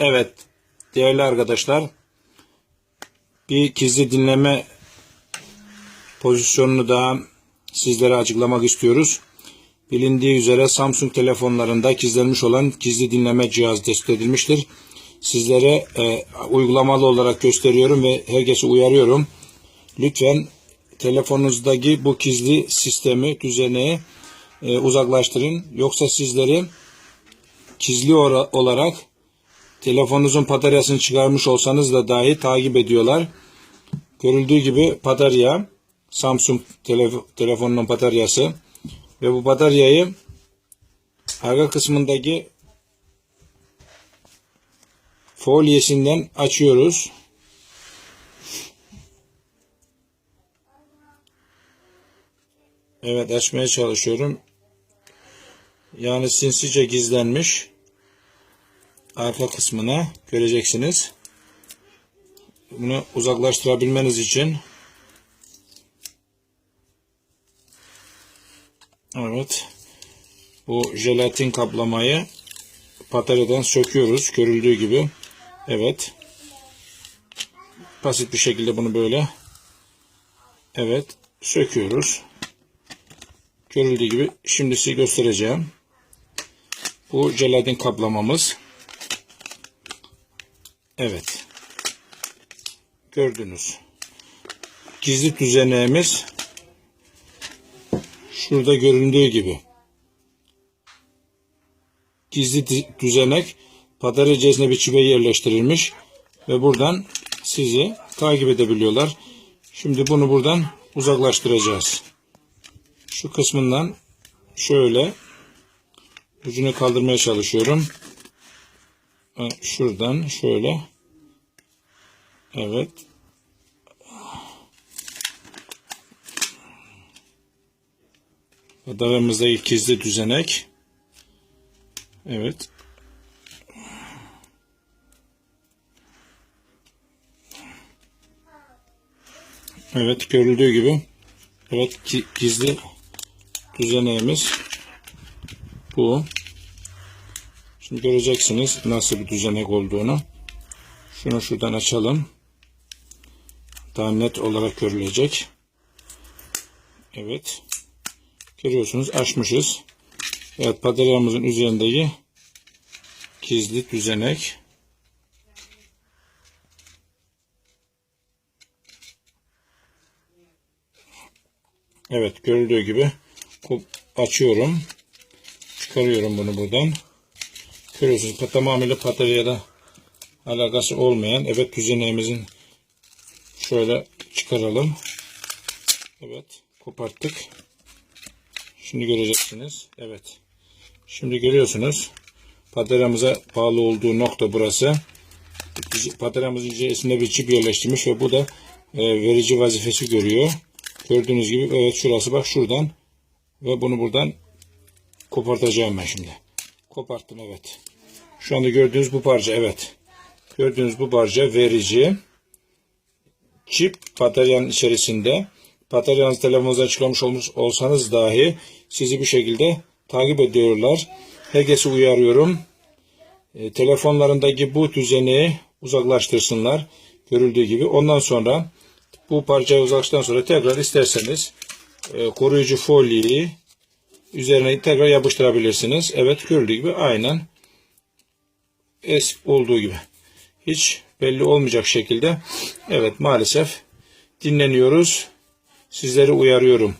Evet değerli arkadaşlar bir gizli dinleme pozisyonunu daha sizlere açıklamak istiyoruz. Bilindiği üzere Samsung telefonlarında gizlenmiş olan gizli dinleme cihazı tespit edilmiştir. Sizlere e, uygulamalı olarak gösteriyorum ve herkese uyarıyorum. Lütfen telefonunuzdaki bu gizli sistemi, düzeneği e, uzaklaştırın. Yoksa sizleri gizli olarak telefonunuzun bataryasını çıkarmış olsanız da dahi takip ediyorlar. Görüldüğü gibi batarya Samsung tele- telefonunun bataryası ve bu bataryayı arka kısmındaki folyesinden açıyoruz. Evet açmaya çalışıyorum. Yani sinsice gizlenmiş arka kısmına göreceksiniz. Bunu uzaklaştırabilmeniz için Evet. Bu jelatin kaplamayı bataryadan söküyoruz. Görüldüğü gibi. Evet. Basit bir şekilde bunu böyle Evet. Söküyoruz. Görüldüğü gibi. Şimdi size göstereceğim. Bu jelatin kaplamamız. Evet. Gördünüz. Gizli düzeneğimiz şurada göründüğü gibi. Gizli düzenek batarya içerisine bir çipe yerleştirilmiş ve buradan sizi takip edebiliyorlar. Şimdi bunu buradan uzaklaştıracağız. Şu kısmından şöyle ucunu kaldırmaya çalışıyorum. Şuradan şöyle. Evet. Bataryamızdaki gizli düzenek. Evet. Evet görüldüğü gibi. Evet gizli düzeneğimiz bu. Şimdi göreceksiniz nasıl bir düzenek olduğunu. Şunu şuradan açalım. Daha net olarak görülecek. Evet. Görüyorsunuz açmışız. Evet bataryamızın üzerindeki gizli düzenek. Evet görüldüğü gibi açıyorum. Çıkarıyorum bunu buradan. Görüyorsunuz tamamıyla bataryada alakası olmayan evet düzeneğimizin şöyle çıkaralım. Evet koparttık. Şimdi göreceksiniz. Evet. Şimdi görüyorsunuz. Bataryamıza bağlı olduğu nokta burası. Bataryamızın içerisinde bir çip yerleştirmiş ve bu da e, verici vazifesi görüyor. Gördüğünüz gibi evet şurası bak şuradan ve bunu buradan kopartacağım ben şimdi. Koparttım evet. Şu anda gördüğünüz bu parça evet. Gördüğünüz bu parça verici. Çip bataryanın içerisinde. Bataryanız telefonunuza çıkarmış olmuş olsanız dahi sizi bir şekilde takip ediyorlar. Herkesi uyarıyorum. E, telefonlarındaki bu düzeni uzaklaştırsınlar. Görüldüğü gibi. Ondan sonra bu parçayı uzaklaştıktan sonra tekrar isterseniz e, koruyucu folyeyi üzerine tekrar yapıştırabilirsiniz. Evet görüldüğü gibi aynen es olduğu gibi. Hiç belli olmayacak şekilde evet maalesef dinleniyoruz. Sizleri uyarıyorum.